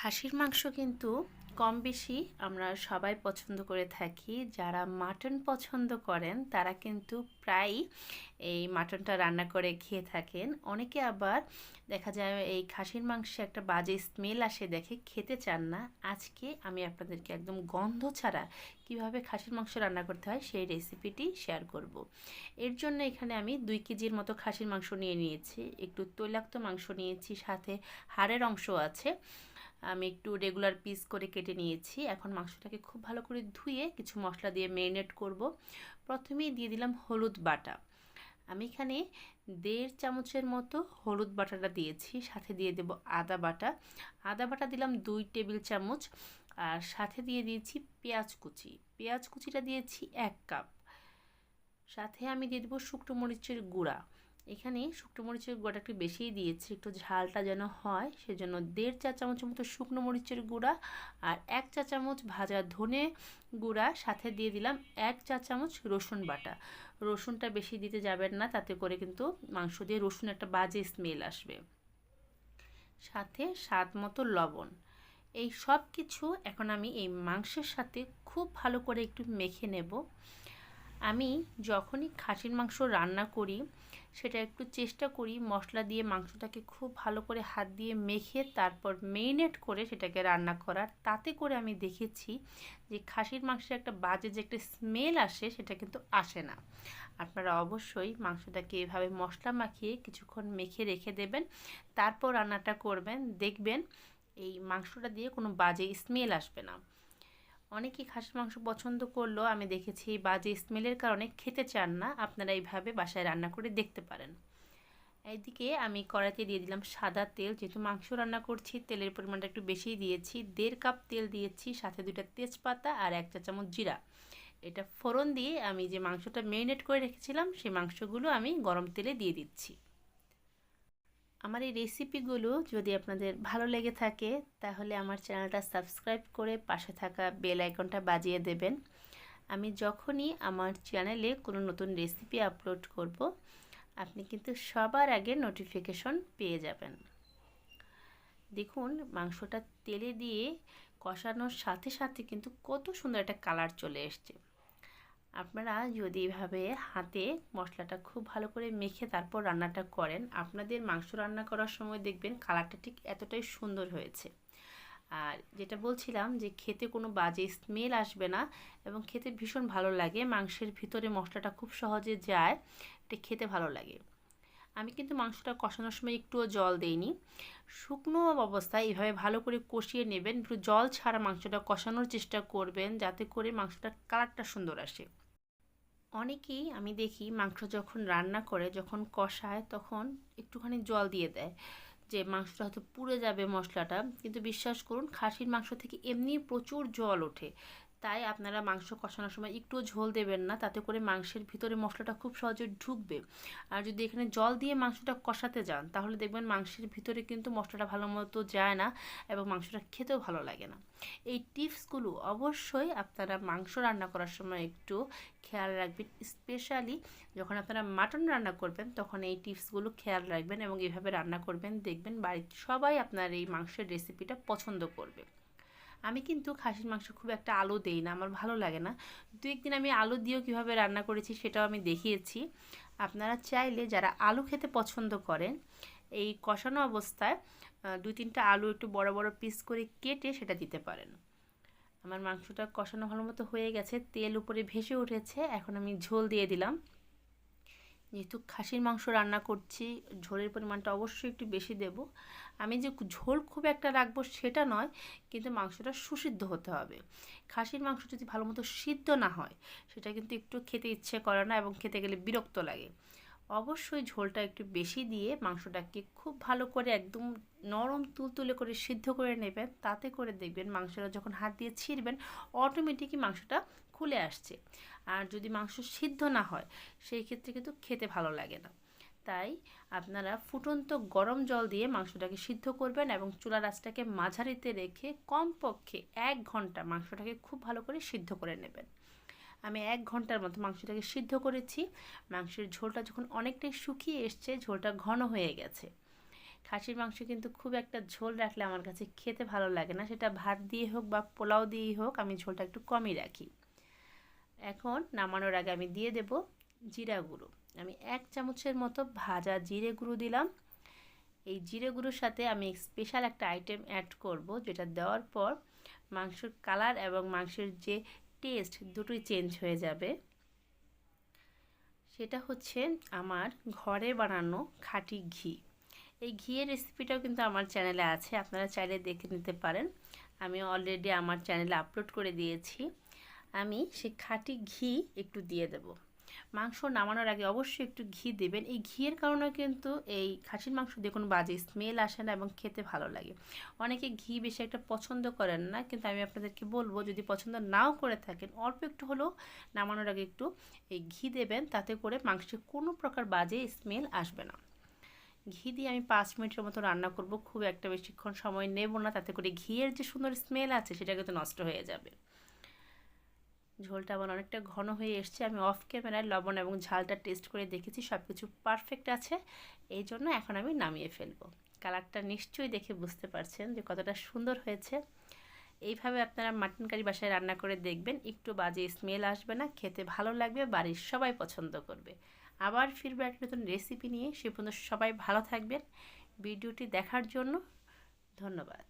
খাসির মাংস কিন্তু কম বেশি আমরা সবাই পছন্দ করে থাকি। যারা মাটন পছন্দ করেন, তারা কিন্তু প্রায়ই এই মাটনটা রান্না করে খেয়ে থাকেন। অনেকে আবার দেখা যায় এই খাসির মাংসে একটা বাজে স্মেল আসে দেখে খেতে চান না। আজকে আমি আপনাদেরকে একদম গন্ধ ছাড়া কীভাবে খাসির মাংস রান্না করতে হয় সেই রেসিপিটি শেয়ার করব। এর জন্য এখানে আমি দুই কেজির মতো খাসির মাংস নিয়ে নিয়েছি। একটু তৈলাক্ত মাংস নিয়েছি, সাথে হাড়ের অংশ আছে। আমি একটু রেগুলার পিস করে কেটে নিয়েছি। এখন মাংসটাকে খুব ভালো করে ধুয়ে কিছু মশলা দিয়ে ম্যারিনেট করব। প্রথমেই দিয়ে দিলাম হলুদ বাটা। আমি এখানে দেড় চামচের মতো হলুদ বাটাটা দিয়েছি, সাথে দিয়ে দেব আদা বাটা। আদা বাটা দিলাম দুই টেবিল চামচ আর সাথে দিয়ে দিয়েছি পেঁয়াজ কুচি। পেঁয়াজ কুচিটা দিয়েছি এক কাপ। সাথে আমি দিয়ে দেবো শুকনো মরিচের গুঁড়া। এখানে শুকনো মরিচের গুঁড়াটা একটু বেশিই দিয়েছি, একটু ঝালটা যেন হয়, সেজন্য দেড় চা চামচের মতো শুকনো মরিচের গুঁড়া আর এক চা চামচ ভাজা ধনে গুঁড়া, সাথে দিয়ে দিলাম এক চা চামচ রসুন বাটা। রসুনটা বেশি দিতে যাবেন না, তাতে করে কিন্তু মাংস দিয়ে রসুন একটা বাজে স্মেল আসবে। সাথে স্বাদ মতো লবণ। এই সব কিছু এখন আমি এই মাংসের সাথে খুব ভালো করে একটু মেখে নেব। আমি যখনই খাসির মাংস রান্না করি, সেটা একটু চেষ্টা করি মশলা দিয়ে মাংসটাকে খুব ভালো করে হাত দিয়ে মেখে তারপর মেরিনেট করে সেটাকে রান্না করার। তাতে করে আমি দেখেছি যে খাসির মাংসের একটা বাজে যে একটা স্মেল আসে সেটা কিন্তু আসে না। আপনারা অবশ্যই মাংসটাকে এভাবে মশলা মাখিয়ে কিছুক্ষণ মেখে রেখে দেবেন, তারপর রান্নাটা করবেন, দেখবেন এই মাংসটা দিয়ে কোনো বাজে স্মেল আসবে না। অনেকেই খাসির মাংস পছন্দ করলেও আমি দেখেছি বাজে স্মেলের কারণে খেতে চান না, আপনারা এইভাবে বাসায় রান্না করে দেখতে পারেন। এইদিকে আমি কড়াইতে দিয়ে দিলাম সাদা তেল, যেহেতু মাংস রান্না করছি, তেলের পরিমাণটা একটু বেশিই দিয়েছি। দেড় কাপ তেল দিয়েছি, সাথে দুটা তেজপাতা আর এক চা চামচ জিরা। এটা ফোড়ন দিয়ে আমি যে মাংসটা মেরিনেট করে রেখেছিলাম, সেই মাংসগুলো আমি গরম তেলে দিয়ে দিচ্ছি। আমার এই রেসিপিগুলো যদি আপনাদের ভালো লেগে থাকে, তাহলে আমার চ্যানেলটা সাবস্ক্রাইব করে পাশে থাকা বেল আইকনটা বাজিয়ে দেবেন। আমি যখনই আমার চ্যানেলে কোনো নতুন রেসিপি আপলোড করব, আপনি কিন্তু সবার আগে নোটিফিকেশন পেয়ে যাবেন। দেখুন, মাংসটা তেলে দিয়ে কষানোর সাথে সাথে কিন্তু কত সুন্দর একটা কালার চলে এসছে। আপনারা যদি এভাবে হাতে মশলাটা খুব ভালো করে মেখে তারপর রান্নাটা করেন, আপনাদের মাংস রান্না করার সময় দেখবেন কালারটা ঠিক এতটাই সুন্দর হয়েছে। আর যেটা বলছিলাম যে খেতে কোনো বাজে স্মেল আসবে না এবং খেতে ভীষণ ভালো লাগে, মাংসের ভিতরে মশলাটা খুব সহজে যায়, এটা খেতে ভালো লাগে। আমি কিন্তু মাংসটা কষানোর সময় একটুও জল দেইনি। শুকনো অবস্থায় এভাবে ভালো করে কষিয়ে নেবেন, একটু জল ছাড়া মাংসটা কষানোর চেষ্টা করবেন যাতে করে মাংসটার কালারটা সুন্দর আসে। অনেকেই আমি দেখি মাংস যখন রান্না করে, যখন কষায় তখন একটুখানি জল দিয়ে দেয় যে মাংসটা হয়তো পুড়ে যাবে মশলাটা। কিন্তু বিশ্বাস করুন, খাসির মাংস থেকে এমনি প্রচুর জল ওঠে। তাই আপনারা মাংস কষানোর সময় একটুও ঝোল দেবেন না, তাতে করে মাংসের ভিতরে মশলাটা খুব সহজে ঢুকবে। আর যদি এখানে জল দিয়ে মাংসটা কষাতে যান, তাহলে দেখবেন মাংসের ভিতরে কিন্তু মশলাটা ভালো মতো যায় না এবং মাংসটা খেতেও ভালো লাগে না। এই টিপসগুলো অবশ্যই আপনারা মাংস রান্না করার সময় একটু খেয়াল রাখবেন, স্পেশালি যখন আপনারা মাটন রান্না করবেন, তখন এই টিপসগুলো খেয়াল রাখবেন এবং এভাবে রান্না করবেন, দেখবেন বাড়ির সবাই আপনার এই মাংসের রেসিপিটা পছন্দ করবে। আমি কিন্তু খাসির মাংস খুব একটা আলু দেই না, আমার ভালো লাগে না। দু একদিন আমি আলু দিয়েও কীভাবে রান্না করেছি সেটাও আমি দেখিয়েছি। আপনারা চাইলে যারা আলু খেতে পছন্দ করেন, এই কষানো অবস্থায় দুই তিনটা আলু একটু বড় বড় পিস করে কেটে সেটা দিতে পারেন। আমার মাংসটা কষানো ভালো মতো হয়ে গেছে, তেল উপরে ভেসে উঠেছে, এখন আমি ঝোল দিয়ে দিলাম। যেহেতু খাসির মাংস রান্না করছি, ঝোলের পরিমাণটা অবশ্যই একটু বেশি দেব। আমি যে ঝোল খুব একটা রাখব সেটা নয়, কিন্তু মাংসটা সুসিদ্ধ হতে হবে। খাসির মাংস যদি ভালো মতো সিদ্ধ না হয়, সেটা কিন্তু একটু খেতে ইচ্ছে করে না এবং খেতে গেলে বিরক্ত লাগে। অবশ্যই ঝোলটা একটু বেশি দিয়ে মাংসটাকে খুব ভালো করে একদম নরম তুলতুলে করে সিদ্ধ করে নেবেন। তাতে করে দেখবেন মাংসটা যখন হাত দিয়ে ছিঁড়বেন অটোমেটিকই মাংসটা খুলে আসছে। আর যদি মাংস সিদ্ধ না হয়, সেই ক্ষেত্রে কিন্তু খেতে ভালো লাগে না। তাই আপনারা ফুটন্ত গরম জল দিয়ে মাংসটাকে সিদ্ধ করবেন এবং চুলা রাসটাকে মাঝারিতে রেখে কমপক্ষে এক ঘণ্টা মাংসটাকে খুব ভালো করে সিদ্ধ করে নেবেন। আমি এক ঘণ্টার মতো মাংসটাকে সিদ্ধ করেছি। মাংসের ঝোলটা যখন অনেকটাই শুকিয়ে এসছে, ঝোলটা ঘন হয়ে গেছে। খাসির মাংস কিন্তু খুব একটা ঝোল রাখলে আমার কাছে খেতে ভালো লাগে না। সেটা ভাত দিয়ে হোক বা পোলাও দিয়েই হোক, আমি ঝোলটা একটু কমই রাখি। এখন নামানোর আগে আমি দিয়ে দেব জিরা গুঁড়ো। আমি এক চামচের মতো ভাজা জিরে গুঁড়ো দিলাম। এই জিরে গুঁড়োর সাথে আমি স্পেশাল একটা আইটেম অ্যাড করব, যেটা দেওয়ার পর মাংসের কালার এবং মাংসের যে টেস্ট দুটোই চেঞ্জ হয়ে যাবে। সেটা হচ্ছে আমার ঘরে বানানো খাঁটি ঘি। এই ঘিয়ের রেসিপিটাও কিন্তু আমার চ্যানেলে আছে, আপনারা চাইলে দেখে নিতে পারেন। আমি অলরেডি আমার চ্যানেলে আপলোড করে দিয়েছি। আমি সে খাঁটি ঘি একটু দিয়ে দেব। মাংস নামানোর আগে অবশ্যই একটু ঘি দেবেন। এই ঘিয়ের কারণে কিন্তু এই খাসির মাংস দিয়ে কোনো বাজে স্মেল আসে না এবং খেতে ভালো লাগে। অনেকে ঘি বেশি একটা পছন্দ করেন না, কিন্তু আমি আপনাদেরকে বলব, যদি পছন্দ নাও করে থাকেন, অল্প একটু হলেও নামানোর আগে একটু এই ঘি দেবেন, তাতে করে মাংসে কোনো প্রকার বাজে স্মেল আসবে না। ঘি দিয়ে আমি পাঁচ মিনিটের মতো রান্না করব, খুব একটা বেশিক্ষণ সময় নেব না, তাতে করে ঘিয়ের যে সুন্দর স্মেল আছে, সেটা কিন্তু নষ্ট হয়ে যাবে। ঝোলটা আমার অনেকটা ঘন হয়ে এসছে। আমি অফ ক্যামেরায় লবণ এবং ঝালটা টেস্ট করে দেখেছি সব কিছু পারফেক্ট আছে। এই জন্য এখন আমি নামিয়ে ফেলব। কালারটা নিশ্চয়ই দেখে বুঝতে পারছেন যে কতটা সুন্দর হয়েছে। এইভাবে আপনারা মাটন কারি বাসায় রান্না করে দেখবেন, একটু বাজে স্মেল আসবে না, খেতে ভালো লাগবে, বাড়ির সবাই পছন্দ করবে। আবার ফিরবে একটা নতুন রেসিপি নিয়ে, সে পর্যন্ত সবাই ভালো থাকবেন। ভিডিওটি দেখার জন্য ধন্যবাদ।